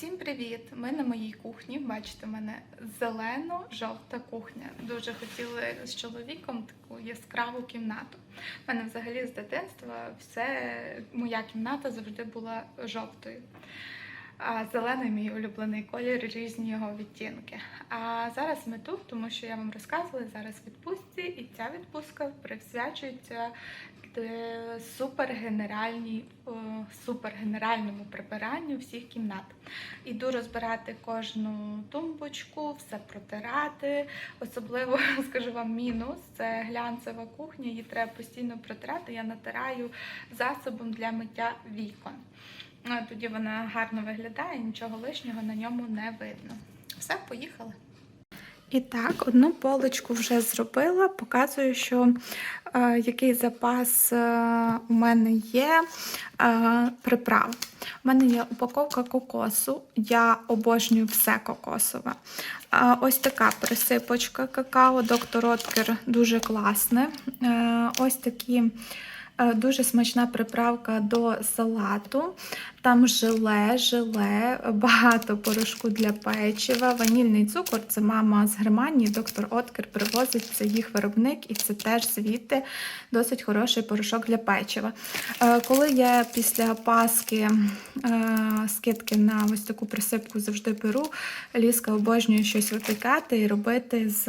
Всім привіт! Ми на моїй кухні. Бачите, в мене зелено-жовта кухня. Дуже хотіли з чоловіком таку яскраву кімнату. У мене взагалі з дитинства все моя кімната завжди була жовтою. А зелений мій улюблений колір, різні його відтінки. А зараз ми тут, тому що я вам розказувала зараз відпустці, і ця відпустка присвячується е, супергенеральній, супергенеральному прибиранню всіх кімнат. Іду розбирати кожну тумбочку, все протирати. Особливо скажу вам мінус це глянцева кухня, її треба постійно протирати. Я натираю засобом для миття вікон. Ну, Тоді вона гарно виглядає, нічого лишнього на ньому не видно. Все, поїхали. І так, одну поличку вже зробила. Показую, що е, який запас е, у мене є е, приправ. У мене є упаковка кокосу. Я обожнюю все кокосове. Е, ось така присипочка какао. Доктор Откер дуже класне. Е, ось такі. Е, Дуже смачна приправка до салату. Там желе, желе, багато порошку для печива, ванільний цукор. Це мама з Германії, доктор Откер привозить це їх виробник, і це теж звідти досить хороший порошок для печива. Е, Коли я після Паски е, скидки на ось таку присипку завжди беру, ліска обожнює щось випікати і робити з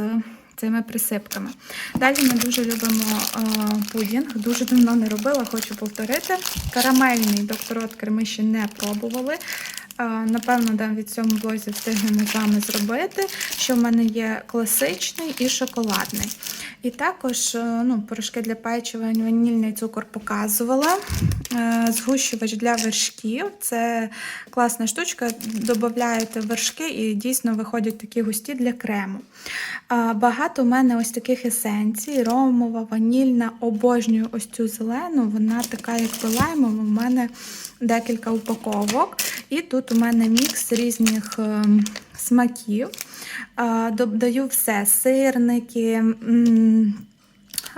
цими присипками. Далі ми дуже любимо е, пудінг. Дуже давно не робила, хочу повторити. Карамельний доктор Откер ми ще не пробували. Напевно, да, від цьому блозі встигнемо з вами зробити. Що в мене є класичний і шоколадний. І також е, ну, порошки для печива, ванільний цукор показувала. Е, Згущувач для вершків. Це класна штучка. Додаєте вершки і дійсно виходять такі густі для крему. Багато в мене ось таких есенцій: ромова, ванільна, обожнюю ось цю зелену. Вона така, як лаймова. У мене декілька упаковок. І тут у мене мікс різних ем, смаків. Додаю все: сирники. е,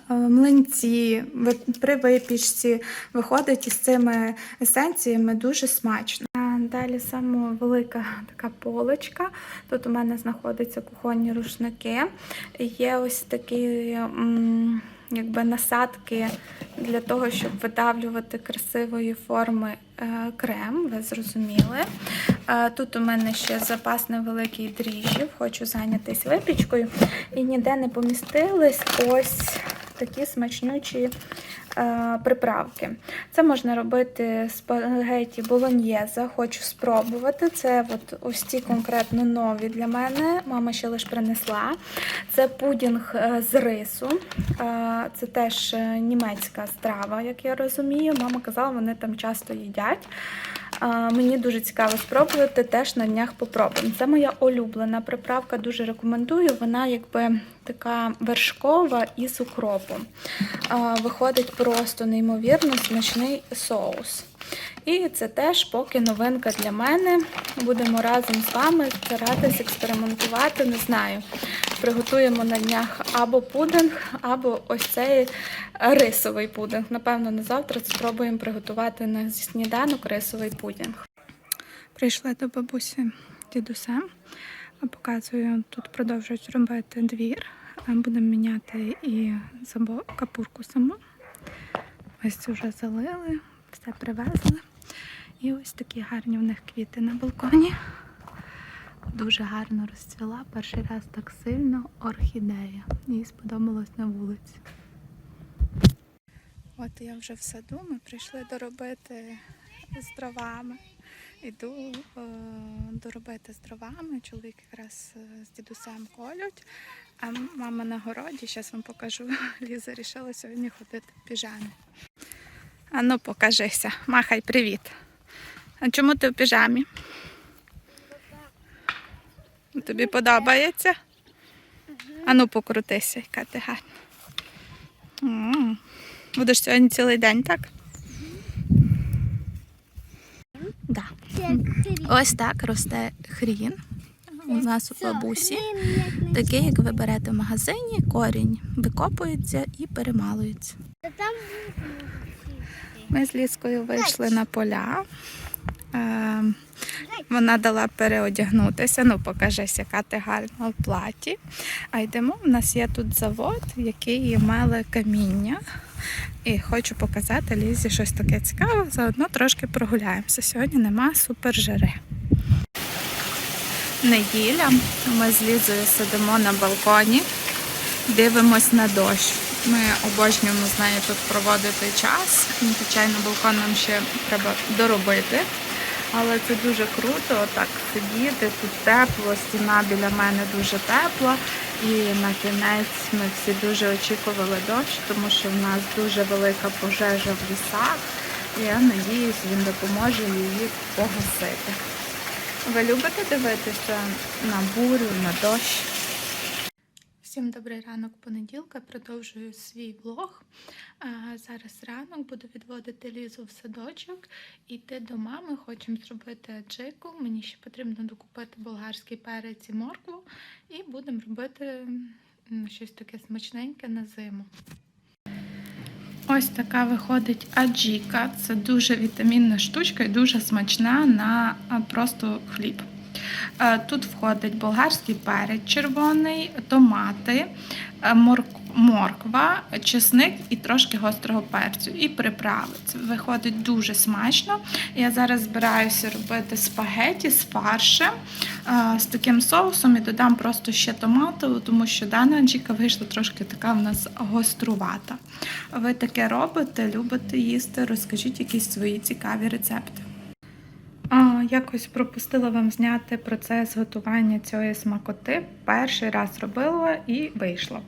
Млинці при випічці виходить із цими есенціями дуже смачно. Далі саме велика така поличка. Тут у мене знаходяться кухонні рушники. Є ось такі якби насадки для того, щоб видавлювати красивої форми е, крем. Ви зрозуміли. Е, Тут у мене ще запас невеликий дріжджів, хочу зайнятися випічкою. І ніде не помістились ось такі смачнючі приправки. Це можна робити спагеті болоньєза, хочу спробувати. Це от ось ці конкретно нові для мене. Мама ще лише принесла. Це пудінг е, з рису. Е, Це теж е, німецька страва, як я розумію. Мама казала, вони там часто їдять. Мені дуже цікаво спробувати, теж на днях попробуємо. Це моя улюблена приправка, дуже рекомендую. Вона якби така вершкова і з укропом. Виходить просто неймовірно смачний соус. І це теж поки новинка для мене. Будемо разом з вами старатись експериментувати. Не знаю. Приготуємо на днях або пудинг, або ось цей рисовий пудинг. Напевно, на завтра спробуємо приготувати на сніданок рисовий пудинг. Прийшла до бабусі дідуся. Показую, тут продовжують робити двір. Будемо міняти і капурку саму. Ось це вже залили, все привезли. І ось такі гарні в них квіти на балконі. Дуже гарно розцвіла. Перший раз так сильно орхідея. Їй сподобалось на вулиці. От я вже в саду, ми прийшли доробити з дровами. Іду е, доробити з дровами. Чоловік якраз е, з дідусем колють, а мама на городі, зараз вам покажу. Ліза вирішила сьогодні ходити в піжамі. Ну покажися, махай привіт. А чому ти в піжамі? Тобі подобається? А ну покрутися, яка ти гарна. Будеш сьогодні цілий день, так? Да. Ось так росте хрін у нас у бабусі. Такий, як ви берете в магазині, корінь викопується і перемалується. Ми з Ліскою вийшли на поля. Вона дала переодягнутися. Ну, покажись, яка ти гарна в платі. А йдемо. У нас є тут завод, який меле каміння. І хочу показати Лізі щось таке цікаве. Заодно трошки прогуляємося. Сьогодні нема супержари. Неділя. Ми з Лізою сидимо на балконі, дивимось на дощ. Ми обожнюємо з нею тут проводити час. Звичайно, балкон нам ще треба доробити. Але це дуже круто, отак сидіти, тут тепло, стіна біля мене дуже тепла. І на кінець ми всі дуже очікували дощ, тому що в нас дуже велика пожежа в лісах. І я надіюсь, він допоможе її погасити. Ви любите дивитися на бурю, на дощ? Всім добрий ранок понеділка. Продовжую свій влог. Зараз ранок буду відводити лізу в садочок, іти до мами. Хочемо зробити аджику. Мені ще потрібно докупити болгарський перець і моркву, і будемо робити щось таке смачненьке на зиму. Ось така виходить аджіка. Це дуже вітамінна штучка і дуже смачна на просто хліб. Е, Тут входить болгарський перець червоний, томати, е, морква, чесник і трошки гострого перцю, і приправи. Це виходить дуже смачно. Я зараз збираюся робити спагеті з фаршем, е, з таким соусом і додам просто ще томату, тому що дана аджіка вийшла трошки така в нас гострувата. Ви таке робите, любите їсти? Розкажіть якісь свої цікаві рецепти. А, якось пропустила вам зняти процес готування цієї смакоти. Перший раз робила і вийшло.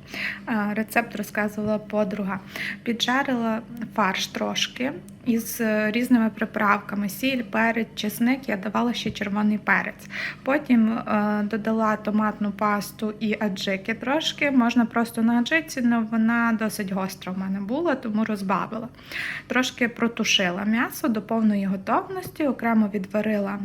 Рецепт розказувала подруга. Піджарила фарш трошки із е, різними приправками: сіль, перець, чесник. Я давала ще червоний перець. Потім е, додала томатну пасту і аджики трошки. Можна просто на аджиці, але вона досить гостра в мене була, тому розбавила. Трошки протушила м'ясо до повної готовності, окремо відварила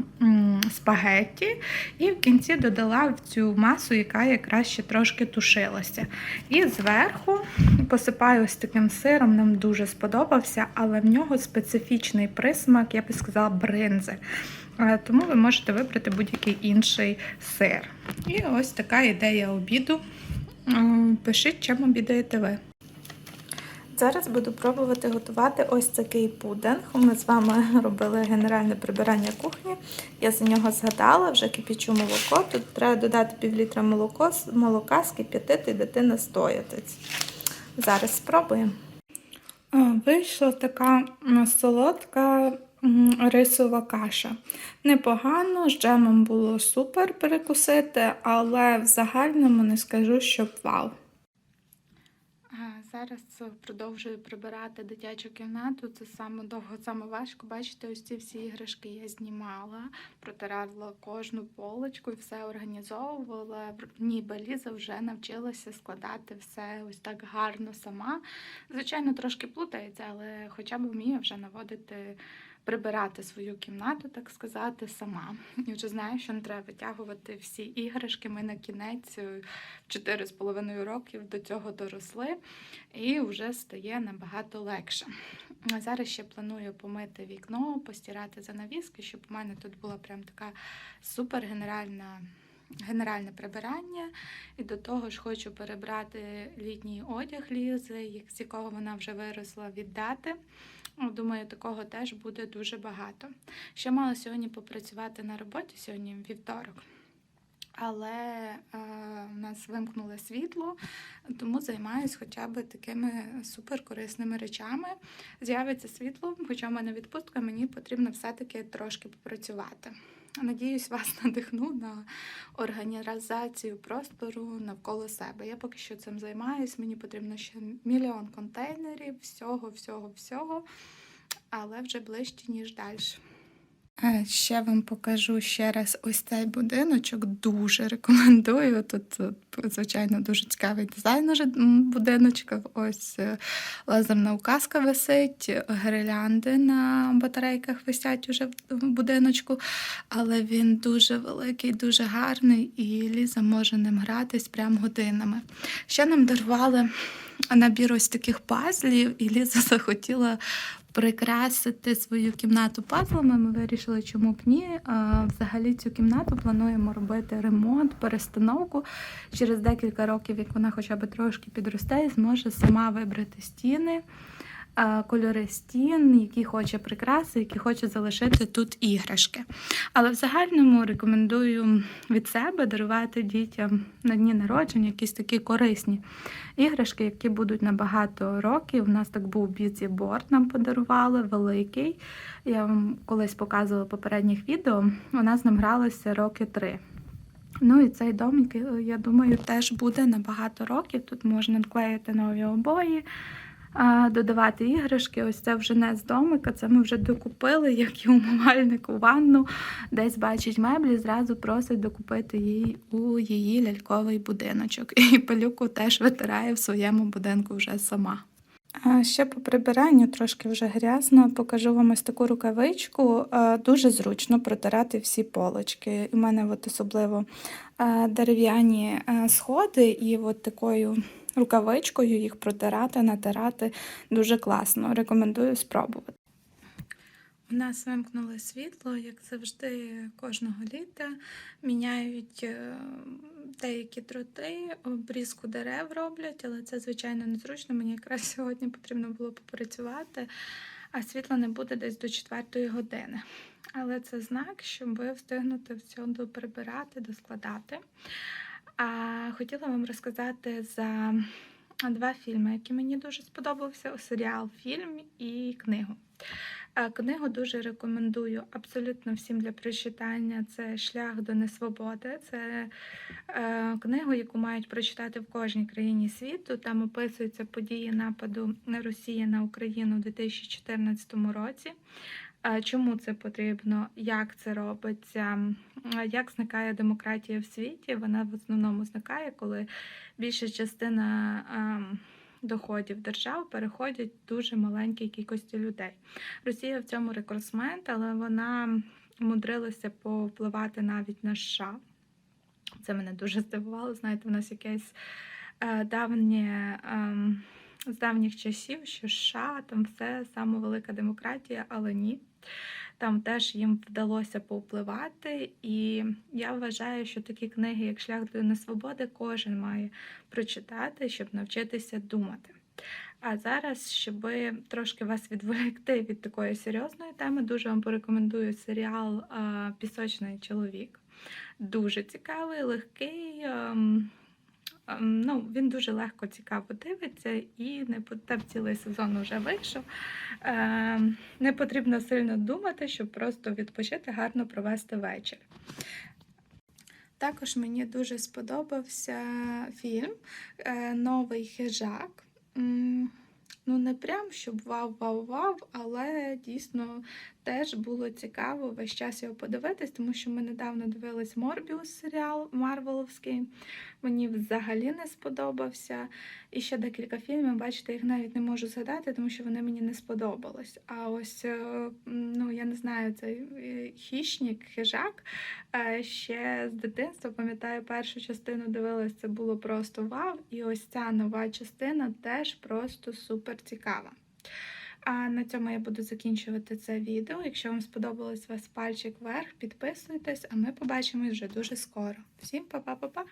спагетті і в кінці додала в цю масу, яка якраз ще трошки тушилася. І зверху посипаю ось таким сиром, нам дуже сподобався, але в нього специфічний присмак, я би сказала, бринзи. Е, Тому ви можете вибрати будь-який інший сир. І ось така ідея обіду. Пишіть, чим обідаєте ви. Зараз буду пробувати готувати ось такий пудинг. Ми з вами робили генеральне прибирання кухні. Я за нього згадала, вже кипячу молоко. Тут треба додати пів літра молоко, молока, скип'ятити і дати настоятись. Зараз спробуємо. Вийшла така солодка рисова каша. Непогано, з джемом було супер перекусити, але в загальному не скажу, що вау. Зараз продовжую прибирати дитячу кімнату. Це саме довго, саме важко. Бачите, ось ці всі іграшки я знімала, протирала кожну полочку і все організовувала. Ніби Ліза вже навчилася складати все ось так гарно сама. Звичайно, трошки плутається, але хоча б вміє вже наводити. Прибирати свою кімнату, так сказати, сама. І вже знаю, що не треба витягувати всі іграшки. Ми на кінець е, в 4,5 років до цього доросли, і вже стає набагато легше. Зараз ще планую помити вікно, постирати занавіски, щоб у мене тут була прям така супер генеральна. Генеральне прибирання, і до того ж хочу перебрати літній одяг Лізи, з якого вона вже виросла, віддати. Ну, Думаю, такого теж буде дуже багато. Ще мала сьогодні попрацювати на роботі, сьогодні вівторок. Але е, у нас вимкнуло світло, тому займаюся хоча б такими суперкорисними речами. З'явиться світло, хоча в мене відпустка, мені потрібно все-таки трошки попрацювати. Надіюсь, вас надихну на організацію простору навколо себе. Я поки що цим займаюсь. Мені потрібно ще мільйон контейнерів, всього, всього, всього, але вже ближче, ніж далі. Ще вам покажу ще раз ось цей будиночок. Дуже рекомендую. Тут, звичайно, дуже цікавий дизайн будиночка. Ось е, лазерна указка висить, гирлянди на батарейках висять уже в будиночку, але він дуже великий, дуже гарний, і Ліза може ним гратись прям годинами. Ще нам дарували набір ось таких пазлів, і Ліза захотіла прикрасити свою кімнату пазлами. Ми вирішили, чому б ні. Взагалі цю кімнату плануємо робити ремонт, перестановку. Через декілька років, як вона хоча б трошки підросте, зможе сама вибрати стіни. Кольори стін, які хоче прикраси, які хоче залишити тут іграшки. Але в загальному рекомендую від себе дарувати дітям на дні народження якісь такі корисні іграшки, які будуть на багато років. У нас так був б'юті-борд, нам подарували великий. Я вам колись показувала в попередніх відео. Вона з ним гралася роки три. Ну і цей домик, я думаю, теж буде на багато років. Тут можна клеїти нові обої, додавати іграшки. Ось це вже не з домика, це ми вже докупили, як і умивальник у ванну. Десь бачить меблі, зразу просить докупити їй у її ляльковий будиночок. І пилюку теж витирає в своєму будинку вже сама. Ще по прибиранню трошки вже грязно. Покажу вам ось таку рукавичку. Дуже зручно протирати всі полочки. У мене от особливо дерев'яні сходи, і от такою рукавичкою їх протирати, натирати дуже класно. Рекомендую спробувати. У нас вимкнули світло, як завжди, кожного літа. Міняють е, деякі дроти, обрізку дерев роблять, але це, звичайно, незручно. Мені якраз сьогодні потрібно було попрацювати, а світла не буде десь до 4 години. Але це знак, щоб встигнути все прибирати, доскладати. А хотіла вам розказати за два фільми, які мені дуже сподобався: серіал, фільм і книгу. Е, Книгу дуже рекомендую абсолютно всім для прочитання. Це Шлях до несвободи. Це е, книгу, яку мають прочитати в кожній країні світу. Там описуються події нападу Росії на Україну у 2014 році. Чому це потрібно, як це робиться, як зникає демократія в світі? Вона в основному зникає, коли більша частина ем, доходів держав переходять дуже маленькій кількості людей. Росія в цьому рекордсмен, але вона умудрилася повпливати навіть на США. Це мене дуже здивувало. Знаєте, в нас якесь е, давнє. Ем, з давніх часів, що США там все саме велика демократія, але ні. Там теж їм вдалося повпливати, і я вважаю, що такі книги, як Шлях до несвободи, кожен має прочитати, щоб навчитися думати. А зараз, щоб трошки вас відволікти від такої серйозної теми, дуже вам порекомендую серіал Пісочний чоловік. Дуже цікавий, легкий. Ем, Ну, він дуже легко цікаво дивиться і не по- цілий сезон вже вийшов. Ем, Не потрібно сильно думати, щоб просто відпочити, гарно провести вечір. Також мені дуже сподобався фільм е, Новий хижак. Ну, не прям щоб вау-вау-вау, але дійсно теж було цікаво весь час його подивитись, тому що ми недавно дивились Морбіус серіал Марвеловський. Мені взагалі не сподобався. І ще декілька фільмів, бачите, їх навіть не можу згадати, тому що вони мені не сподобались. А ось, е, ну я не знаю, цей е, хищник, хижак. е, Ще з дитинства пам'ятаю, першу частину дивилась, це було просто вау. І ось ця нова частина теж просто супер цікава. А на цьому я буду закінчувати це відео. Якщо вам сподобалось вас пальчик вверх, підписуйтесь, а ми побачимось вже дуже скоро. Всім па-па-па-па!